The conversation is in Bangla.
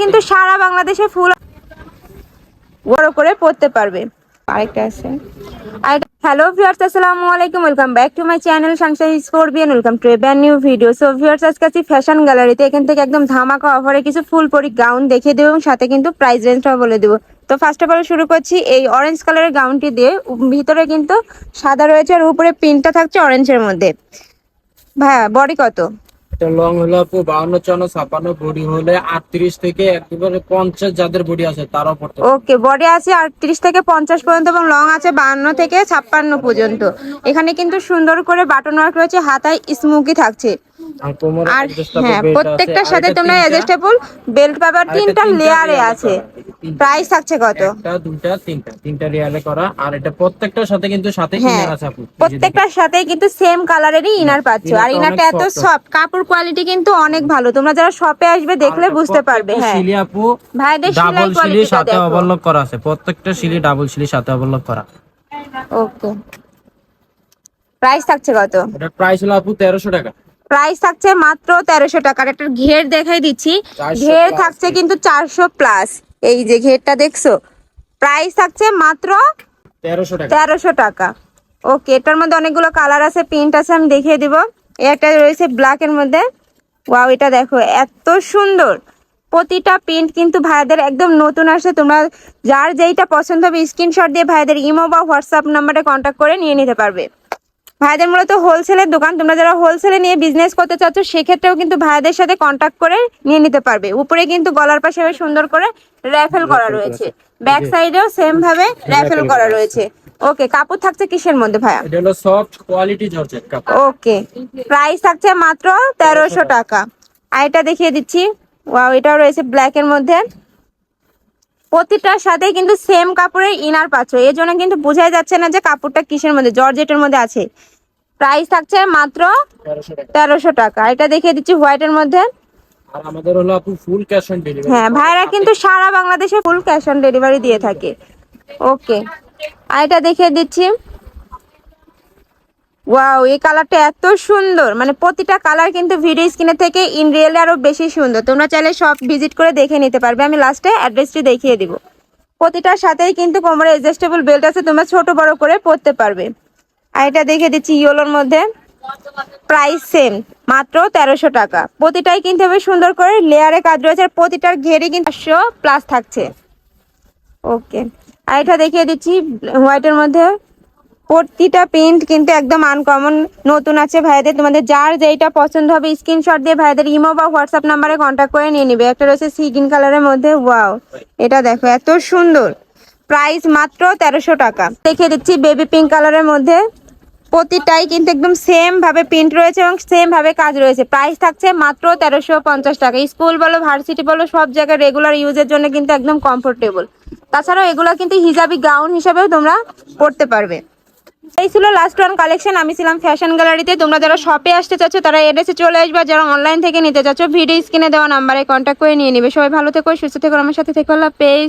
কিন্তু সারা বাংলাদেশে ফুল বড় করে পড়তে পারবে। আরেকটা আছে। আরেকটা হ্যালো ভিউয়ার্স আসসালামু আলাইকুম welcome back to my channel সাংসার স্কোরবিয়ান welcome to a brand new video so viewers আজকে আছি ফ্যাশন গ্যালারিতে এখান থেকে একদম ধামাকা অফারে কিছু ফুল পরি গাউন দেখিয়ে দেবো এবং সাথে কিন্তু প্রাইস রেঞ্জটাও বলে দেবো। তো ফার্স্ট অফ অল শুরু করছি এই অরেঞ্জ কালারের গাউনটি দিয়ে। ভিতরে কিন্তু সাদা রয়েছে আর উপরে প্রিন্টটা থাকছে অরেঞ্জের মধ্যে। ভাইয়া বডি কত? লং হলে আপু বাউন্ন চন্ন ছাপান্ন বডি হলে আটত্রিশ থেকে একেবারে পঞ্চাশ যাদের বডি আছে তারাও পড়তে ওকে, বডি আছে আটত্রিশ থেকে পঞ্চাশ পর্যন্ত এবং লং আছে বাহান্ন থেকে ছাপ্পান্ন পর্যন্ত। এখানে কিন্তু সুন্দর করে বাটন ওয়ার্ক রয়েছে, হাতায় স্মুকি থাকছে। আর হ্যাঁ প্রত্যেকটার সাথে তোমরা অ্যাডজাস্টেবল বেল্ট পাবার তিনটা লেয়ারে আছে। প্রাইস থাকছে কত? একটা দুটা তিনটা তিনটা রিয়ালে করা। আর এটা প্রত্যেকটার সাথে কিন্তু সাথে হ্যাঁ ইনার আছে আপু এই যে প্রত্যেকটার সাথে কিন্তু সেম কালারেরই ইনার পাচ্ছ। আর ইনারটা এত। সফট কাপড় কোয়ালিটি কিন্তু অনেক ভালো। তোমরা যারা শপে আসবে দেখলে বুঝতে পারবে হ্যাঁ। শিলি আপু ভাইদের সেলাই ডাবল শিলি সাথে ওভারলক করা আছে। প্রত্যেকটা শিলি ডাবল শিলি সাথে ওভারলক করা। ওকে প্রাইস থাকছে কত? এটা প্রাইস হলো আপু তেরোশো টাকা। প্রাইস থাকছে মাত্র তেরোশো টাকার একটা ঘের দেখাই দিচ্ছি। ঘের থাকছে কিন্তু চারশো প্লাস এই যে ঘেরটা দেখছ? প্রাইস থাকছে মাত্র তেরোশো টাকা। ওকে এটার মধ্যে অনেকগুলো কালার আছে প্রিন্ট আছে আমি দেখিয়ে দিব। একটা রয়েছে ব্ল্যাকের মধ্যে। ওয়াও এটা দেখো এত সুন্দর। প্রতিটা প্রিন্ট কিন্তু ভাইদের একদম নতুন আসে। তোমরা যার যেইটা পছন্দ হবে স্ক্রিনশট দিয়ে ভাইদের ইমো বা হোয়াটসঅ্যাপ নাম্বারে কন্ট্যাক্ট করে নিয়ে নিতে পারবে। ভাইদের মূলত হোলসেলের দোকান। তোমরা যারা হোলসেলে নিয়ে বিজনেস করতে চাচ্ছ সেক্ষেত্রেও কিন্তু ভাইদের সাথে কন্ট্যাক্ট করে নিয়ে নিতে পারবে। উপরে কিন্তু গলার পাশে সুন্দর করে র্যাফেল করা রয়েছে। ব্যাক সাইডেও সেম ভাবে র্যাফেল করা রয়েছে। ওকে কাপড় থাকছে কিসের মধ্যে ভাইয়া? এটা হলো সফট কোয়ালিটি জর্জেট কাপড়। ওকে প্রাইস থাকছে মাত্র তেরোশো টাকা। আর এটা দেখিয়ে দিচ্ছি। ওয়াও এটাও রয়েছে ব্ল্যাক এর মধ্যে। প্রতিটার সাথে কিন্তু সেম কাপড়ের ইনার পাচ্ছ এর জন্য কিন্তু বোঝাই যাচ্ছে না যে কাপড়টা কিসের মধ্যে জর্জেটের মধ্যে আছে। প্রাইস থাকছে মাত্র তেরোশো টাকা। এটা দেখিয়ে দিচ্ছি হোয়াইটের মধ্যে। আর আমাদের হলো আপু ফুল ক্যাশ অন ডেলিভারি হ্যাঁ ভাইরা কিন্তু সারা বাংলাদেশে ফুল ক্যাশ অন ডেলিভারি দিয়ে থাকে। ওকে আর এটা দেখিয়ে দিচ্ছি। ওয়াও এই কালারটা এত সুন্দর। মানে প্রতিটা কালার কিন্তু ভিডিও স্ক্রিনে থেকে ইন রিয়েলে আরও বেশি সুন্দর। তোমরা চাইলে সব ভিজিট করে দেখে নিতে পারবে। আমি লাস্টে অ্যাড্রেসটি দেখিয়ে দিব। প্রতিটার সাথেই কিন্তু কোমরে অ্যাডজাস্টেবল বেল্ট আছে। তোমরা ছোট, বড় করে পরতে পারবে। আর এটা দেখে দিচ্ছি ইয়েলোর মধ্যে। প্রাইস সেম মাত্র তেরোশো টাকা। প্রতিটাই কিন্তু হবে সুন্দর করে লেয়ারে কাজ রয়েছে। আর প্রতিটার ঘেরে কিন্তু পাঁচশো প্লাস থাকছে। ওকে আর এটা দেখিয়ে দিচ্ছি হোয়াইটের মধ্যে। প্রতিটা প্রিন্ট কিন্তু একদম আনকমন নতুন আছে। ভাইদের তোমাদের যার যেইটা পছন্দ হবে স্ক্রিনশট দিয়ে ভাইদের ইমো বা হোয়াটসঅ্যাপ নাম্বারে কন্ট্যাক্ট করে নিয়ে নিবে। একটা রয়েছে সি গ্রিন কালারের মধ্যে ওয়াও এটা দেখো, এত সুন্দর। প্রাইস মাত্র তেরোশো টাকা। দেখিয়ে দিচ্ছি বেবি পিঙ্ক কালারের মধ্যে। প্রতিটাই কিন্তু একদম সেম ভাবে প্রিন্ট রয়েছে এবং সেম ভাবে কাজ রয়েছে। প্রাইস থাকছে মাত্র তেরোশো পঞ্চাশ টাকা। স্কুল বলো ভার্সিটি বলো, সব জায়গায় রেগুলার ইউজের জন্য কিন্তু একদম কমফোর্টেবল তাছাড়াও এগুলো কিন্তু হিজাবি গাউন হিসাবেও তোমরা পড়তে পারবে। এই ছিল লাস্ট ওয়ান কালেকশন আমি ছিলাম ফ্যাশন গ্যালারিতে তোমরা যারা শপে আসতে চাচ্ছ, তারা এড্রেসে চলে আসবে। যারা অনলাইন থেকে নিতে চাচ্ছ ভিডিও স্ক্রিনে দেওয়া নাম্বারে কন্ট্যাক্ট করে নিয়ে নিবে। সবাই ভালো থেকো, সুস্থ থেকো, আমার সাথে থেকো। পেজ